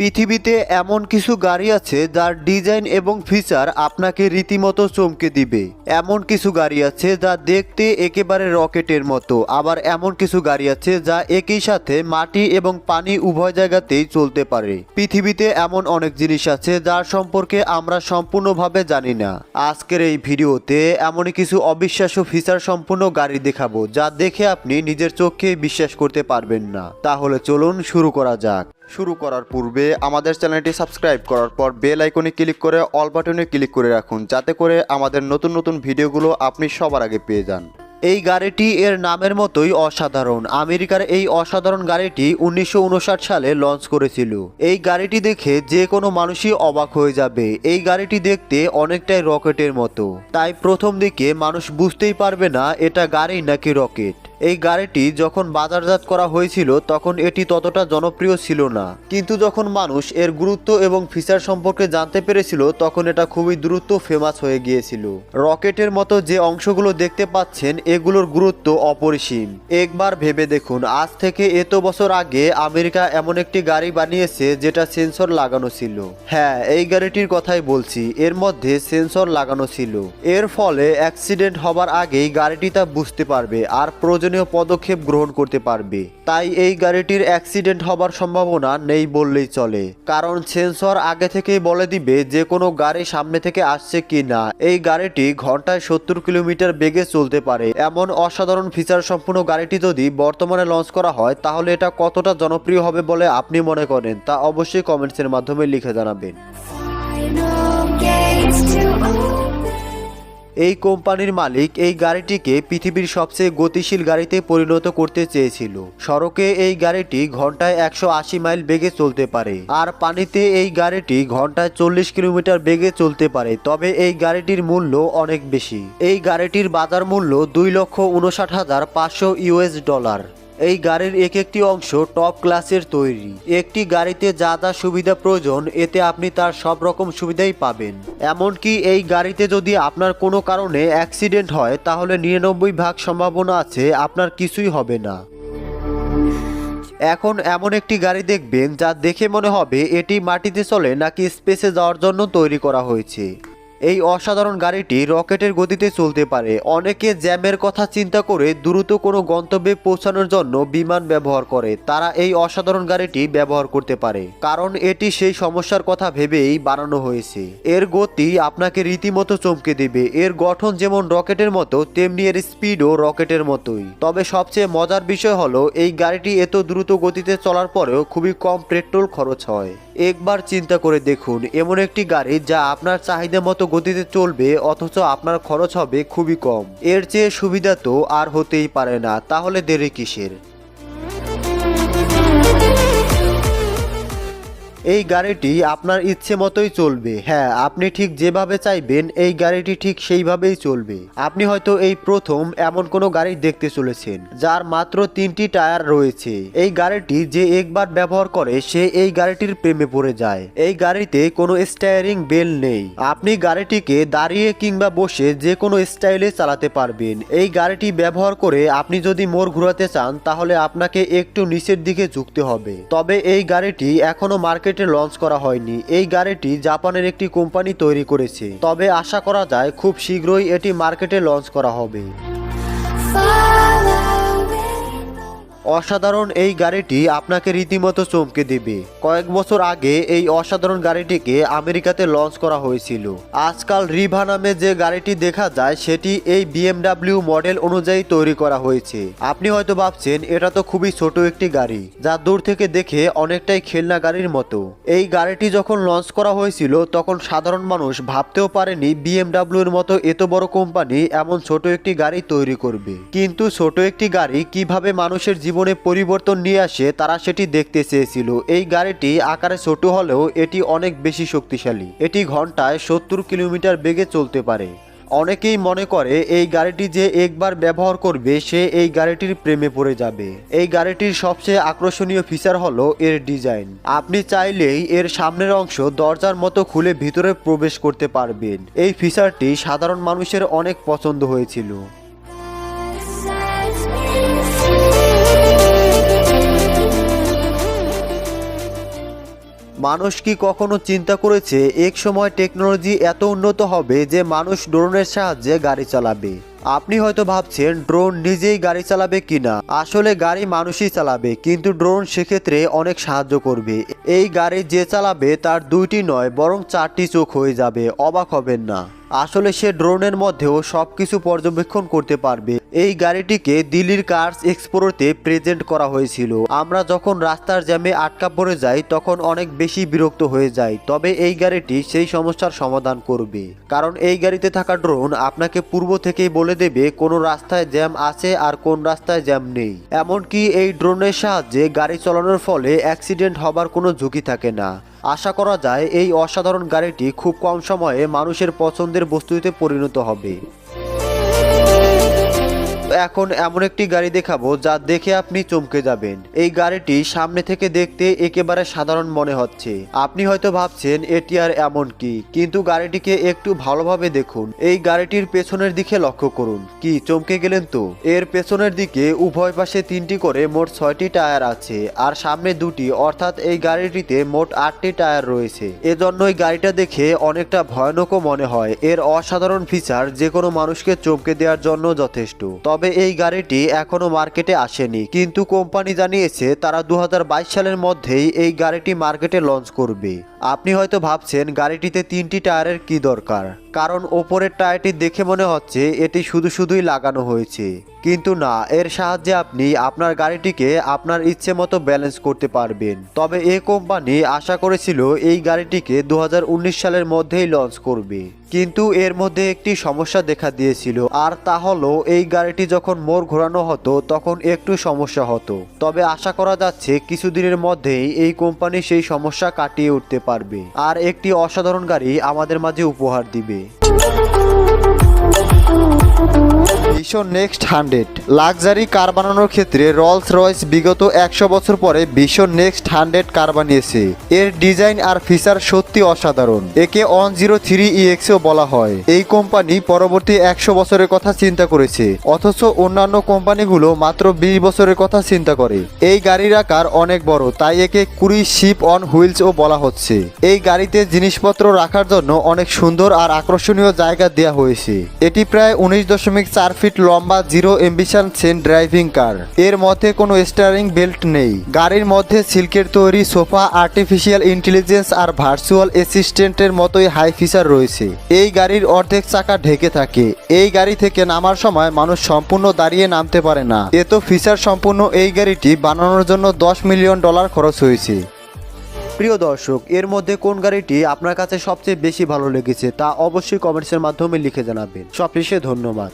পৃথিবীতে এমন কিছু গাড়ি আছে যার ডিজাইন এবং ফিচার আপনাকে রীতিমতো চমকে দিবে। এমন কিছু গাড়ি আছে যা দেখতে একেবারে রকেটের মতো। আবার এমন কিছু গাড়ি আছে যা একই সাথে মাটি এবং পানি উভয় জায়গাতেই চলতে পারে। পৃথিবীতে এমন অনেক জিনিস আছে যার সম্পর্কে আমরা সম্পূর্ণভাবে জানি না। আজকের এই ভিডিওতে এমনই কিছু অবিশ্বাস্য ফিচার সম্পূর্ণ গাড়ি দেখাবো যা দেখে আপনি নিজের চোখে বিশ্বাস করতে পারবেন না। তাহলে চলুন শুরু করা যাক। শুরু করার পূর্বে আমাদের চ্যানেলটি সাবস্ক্রাইব করার পর বেল আইকনে ক্লিক করে অল বাটনে ক্লিক করে রাখুন, যাতে করে আমাদের নতুন নতুন ভিডিওগুলো আপনি সবার আগে পেয়ে যান। এই গাড়িটি এর নামের মতোই অসাধারণ। আমেরিকার এই অসাধারণ গাড়িটি উনিশশো উনষাট সালে লঞ্চ করেছিল। এই গাড়িটি দেখে যে কোনো মানুষই অবাক হয়ে যাবে। এই গাড়িটি দেখতে অনেকটাই রকেটের মতো। তাই প্রথম দিকে মানুষ বুঝতেই পারবে না, এটা গাড়ি নাকি রকেট। এই গাড়িটি যখন বাজারজাত করা হয়েছিল, তখন এটি ততটা জনপ্রিয় ছিল না। কিন্তু যখন মানুষ এর গুরুত্ব এবং ফিচার সম্পর্কে জানতে পেরেছিল, তখন এটা খুবই দ্রুত ফেমাস হয়ে গিয়েছিল। রকেটের মতো যে অংশগুলো দেখতে পাচ্ছেন, এগুলোর গুরুত্ব অপরিসীম। একবার ভেবে দেখুন, আজ থেকে এত বছর আগে আমেরিকা এমন একটি গাড়ি বানিয়েছে, যেটা সেন্সর লাগানো ছিল। হ্যাঁ এই গাড়িটির কথাই বলছি, এর মধ্যে সেন্সর লাগানো ছিল। এর ফলে অ্যাক্সিডেন্ট হবার আগেই গাড়িটি তা বুঝতে পারবে, আর প্রয়োজনীয় পদক্ষেপ গ্রহণ করতে পারবে। তাই এই গাড়িটির অ্যাক্সিডেন্ট হবার সম্ভাবনা নেই বললেই চলে। কারণ সেন্সর আগে থেকেই বলে দিবে যে কোনো গাড়ি সামনে থেকে আসছে কি না এই গাড়িটি ঘন্টায় সত্তর কিলোমিটার বেগে চলতে পারে। এমন অসাধারণ ফিচার সম্পূর্ণ গাড়িটি যদি বর্তমানে লঞ্চ করা হয়, তাহলে এটা কতটা জনপ্রিয় হবে বলে আপনি মনে করেন? তা অবশ্যই কমেন্টসের মাধ্যমে লিখে জানাবেন। এই কোম্পানির মালিক এই গাড়িটিকে পৃথিবীর সবচেয়ে গতিশীল গাড়িতে পরিণত করতে চেয়েছিল। সড়কে এই গাড়িটি ঘন্টায় একশো আশি মাইল বেগে চলতে পারে আর পানিতে এই গাড়িটি ঘন্টায় চল্লিশ কিলোমিটার বেগে চলতে পারে, তবে এই গাড়িটির মূল্য অনেক বেশি। এই গাড়িটির বাজার মূল্য দুই লক্ষ উনষাট হাজার পাঁচশো ইউএস ডলার। এই গাড়ির এক একটি অংশ টপ ক্লাসের তৈরি। একটি গাড়িতে যা যা সুবিধা প্রয়োজন, এতে আপনি তার সব রকম সুবিধাই পাবেন। এমনকি এই গাড়িতে যদি আপনার কোনো কারণে অ্যাক্সিডেন্ট হয়, তাহলে নিরানব্বই ভাগ সম্ভাবনা আছে আপনার কিছুই হবে না। এখন এমন একটি গাড়ি দেখবেন, যা দেখে মনে হবে এটি মাটিতে চলে নাকি স্পেসে যাওয়ার জন্য তৈরি করা হয়েছে। এই অসাধারণ গাড়িটি রকেটের গতিতে চলতে পারে। অনেকে জ্যামের কথা চিন্তা করে দ্রুত কোনো গন্তব্যে পৌঁছানোর জন্য বিমান ব্যবহার করে। তারা এই অসাধারণ গাড়িটি ব্যবহার করতে পারে। কারণ এটি সেই সমস্যার কথা ভেবেই বানানো হয়েছে। এর গতি আপনাকে রীতিমতো চমকে দেবে। এর গঠন যেমন রকেটের মতো, তেমনি এর স্পিডও রকেটের মতোই। তবে সবচেয়ে মজার বিষয় হলো, এই গাড়িটি এত দ্রুত গতিতে চলার পরেও খুবই কম পেট্রোল খরচ হয়। একবার চিন্তা করে দেখুন, এমন একটি গাড়ি যা আপনার চাহিদা মতো গতিতে চলবে, অথচ আপনার খরচ হবে খুবই কম। এর চেয়ে সুবিধা তো আর হতেই পারে না, তাহলে দেরি কিসের? এই গাড়িটি আপনার ইচ্ছে মতোই চলবে। হ্যাঁ আপনি ঠিক যেভাবে চাইবেন, এই গাড়িটি ঠিক সেইভাবেই চলবে। আপনি হয়তো এই প্রথম এমন কোনো গাড়ি দেখতে চলেছেন, যার মাত্র তিনটি টায়ার রয়েছে। এই গাড়িটি যে একবার ব্যবহার করে, সে এই গাড়িটির প্রেমে পড়ে যায়। এই গাড়িতে কোনো স্টায়ারিং বেল নেই। আপনি গাড়িটিকে দাঁড়িয়ে কিংবা বসে যে কোনো স্টাইলে চালাতে পারবেন। এই গাড়িটি ব্যবহার করে আপনি যদি মোড় ঘোরাতে চান, তাহলে আপনাকে একটু নিচের দিকে ঝুঁকতে হবে। তবে এই গাড়িটি এখনও মার্কেটে লঞ্চ করা হয়নি। এই গাড়িটি জাপানের একটি কোম্পানি তৈরি করেছে। তবে আশা করা যায় খুব শীঘ্রই এটি মার্কেটে লঞ্চ করা হবে। অসাধারণ এই গাড়িটি আপনাকে রীতিমতো চমকে দেবে। কয়েক বছর আগে এই অসাধারণ গাড়িটিকে আমেরিকাতে লঞ্চ করা হয়েছিল। আজকাল রিভা নামে যে গাড়িটি দেখা যায়, সেটি এই বিএমডাব্লিউ মডেল অনুযায়ী তৈরি করা হয়েছে। আপনি হয়তো ভাবছেন, এটা তো খুবই ছোট একটি গাড়ি, যা দূর থেকে দেখে অনেকটাই খেলনা গাড়ির মতো। এই গাড়িটি যখন লঞ্চ করা হয়েছিল, তখন সাধারণ মানুষ ভাবতেও পারেনি বিএমডাব্লিউ এর মতো এত বড় কোম্পানি এমন ছোট একটি গাড়ি তৈরি করবে। কিন্তু ছোট একটি গাড়ি কীভাবে মানুষের জীবনে পরিবর্তন নিয়ে আসে, তারা সেটি দেখতে চেয়েছিল। এই গাড়িটি আকারে ছোট হলেও এটি অনেক বেশি শক্তিশালী। এটি ঘন্টায় সত্তর কিলোমিটার বেগে চলতে পারে। অনেকেই মনে করে এই গাড়িটি যে একবার ব্যবহার করবে, সে এই গাড়িটির প্রেমে পড়ে যাবে। এই গাড়িটির সবচেয়ে আকর্ষণীয় ফিচার হলো এর ডিজাইন। আপনি চাইলেই এর সামনের অংশ দরজার মতো খুলে ভিতরে প্রবেশ করতে পারবেন। এই ফিচারটি সাধারণ মানুষের অনেক পছন্দ হয়েছিল। মানুষ কি কখনো চিন্তা করেছে এক সময় টেকনোলজি এত উন্নত হবে যে মানুষ ড্রোনের সাহায্যে গাড়ি চালাবে? আপনি হয়তো ভাবছেন, ড্রোন নিজেই গাড়ি চালাবে কিনা? আসলে গাড়ি মানুষই চালাবে, কিন্তু ড্রোন সেক্ষেত্রে অনেক সাহায্য করবে। এই গাড়ি যে চালাবে তার দুইটি নয়, বরং চারটি চোখ হয়ে যাবে, অবাক হবেন না। আসলে সে ড্রোনের মধ্যেও সব কিছু পর্যবেক্ষণ করতে পারবে। এই গাড়িটিকে দিল্লির কার্স এক্সপোরতে প্রেজেন্ট করা হয়েছিল। আমরা যখন রাস্তার জ্যামে আটকা পড়ে যাই, তখন অনেক বেশি বিরক্ত হয়ে যাই। তবে এই গাড়িটি সেই সমস্যার সমাধান করবে। কারণ এই গাড়িতে থাকা ড্রোন আপনাকে পূর্ব থেকেই বলে দেবে কোন রাস্তায় জ্যাম আছে আর কোন রাস্তায় জ্যাম নেই। এমনকি এই ড্রোনের সাহায্যে গাড়ি চালানোর ফলে অ্যাক্সিডেন্ট হবার কোনো ঝুঁকি থাকে না। আশা করা যায় এই অসাধারণ গাড়িটি খুব কম সময়ে মানুষের পছন্দের বস্তুতে পরিণত হবে। এখন এমন একটি গাড়ি দেখাবো যা দেখে আপনি চমকে যাবেন। এই গাড়িটি সামনে থেকে দেখতে একেবারে সাধারণ মনে হচ্ছে। আপনি হয়তো ভাবছেন, এটি আর এমন কি? কিন্তু গাড়িটিকে একটু ভালোভাবে দেখুন। এই গাড়িটির পেছনের দিকে লক্ষ্য করুন। কি, চমকে গেলেন তো? এর পেছনের দিকে উভয় পাশে তিনটি করে মোট ছয়টি টায়ার আছে আর সামনে দুটি, অর্থাৎ এই গাড়িটিতে মোট আটটি টায়ার রয়েছে। এজন্যই গাড়িটা দেখে অনেকটা ভয়ানকও মনে হয়। এর অসাধারণ ফিচার যে কোনো মানুষকে চমকে দেওয়ার জন্য যথেষ্ট। তবে এই গাড়িটি এখনও মার্কেটে আসেনি। কিন্তু কোম্পানি জানিয়েছে, তারা দু হাজার বাইশ সালের মধ্যেই এই গাড়িটি মার্কেটে লঞ্চ করবে। আপনি হয়তো ভাবছেন, গাড়িটিতে তিনটি টায়ারের কি দরকার? কারণ ওপরের টায়ারটি দেখে মনে হচ্ছে এটি শুধু শুধুই লাগানো হয়েছে। কিন্তু না, এর সাহায্যে আপনি আপনার গাড়িটিকে আপনার ইচ্ছে মতো ব্যালেন্স করতে পারবেন। তবে এই কোম্পানি আশা করেছিল এই গাড়িটিকে দুহাজার উনিশ সালের মধ্যেই লঞ্চ করবে। কিন্তু এর মধ্যে একটি সমস্যা দেখা দিয়েছিল। আর তা হলো, এই গাড়িটি যখন মোর ঘোরানো হতো, তখন একটু সমস্যা হতো। তবে আশা করা যাচ্ছে, কিছুদিনের মধ্যেই এই কোম্পানি সেই সমস্যা কাটিয়ে উঠতে পারবে। আর একটি অসাধারণ গাড়ি আমাদের মাঝে উপহার দিবে। ভীষণ নেক্সট হান্ড্রেড লাক্সারি কার বানানোর ক্ষেত্রে রলস রয়েস বিগত একশো বছর পরে ভীষণ নেক্সট হান্ড্রেড কার বানিয়েছে। এর ডিজাইন আর ফিচার সত্যি অসাধারণ। একে অন জিরো থ্রি ইএক্সও বলা হয়। এই কোম্পানি পরবর্তী একশো বছরের কথা চিন্তা করেছে। অথচ অন্যান্য কোম্পানিগুলো মাত্র বিশ বছরের কথা চিন্তা করে। এই গাড়ির আকার অনেক বড়, তাই একে কুড়ি শিপ অন হুইলসও বলা হচ্ছে। এই গাড়িতে জিনিসপত্র রাখার জন্য অনেক সুন্দর আর আকর্ষণীয় জায়গা দেওয়া হয়েছে। এটি প্রায় উনিশ দশমিক চার ফিট লম্বা, জিরো এম্বিশন সেন ড্রাইভিং কার এর মধ্যে কোনো স্টারিং বেল্ট নেই। গাড়ির মধ্যে সিল্কের তৈরি সোফা আর্টিফিশিয়াল ইন্টেলিজেন্স আর ভার্চুয়াল অ্যাসিস্ট্যান্টের মতোই হাই ফিচার রয়েছে। এই গাড়ির অর্ধেক চাকা ঢেকে থাকে। এই গাড়ি থেকে নামার সময় মানুষ সম্পূর্ণ দাঁড়িয়ে নামতে পারে না। এত ফিচার সম্পূর্ণ এই গাড়িটি বানানোর জন্য দশ মিলিয়ন ডলার খরচ হয়েছে। প্রিয় দর্শক, এর মধ্যে কোন গাড়িটি আপনার কাছে সবচেয়ে বেশি ভালো লেগেছে তা অবশ্যই কমেন্টসের মাধ্যমে লিখে জানাবেন। সবশেষে ধন্যবাদ।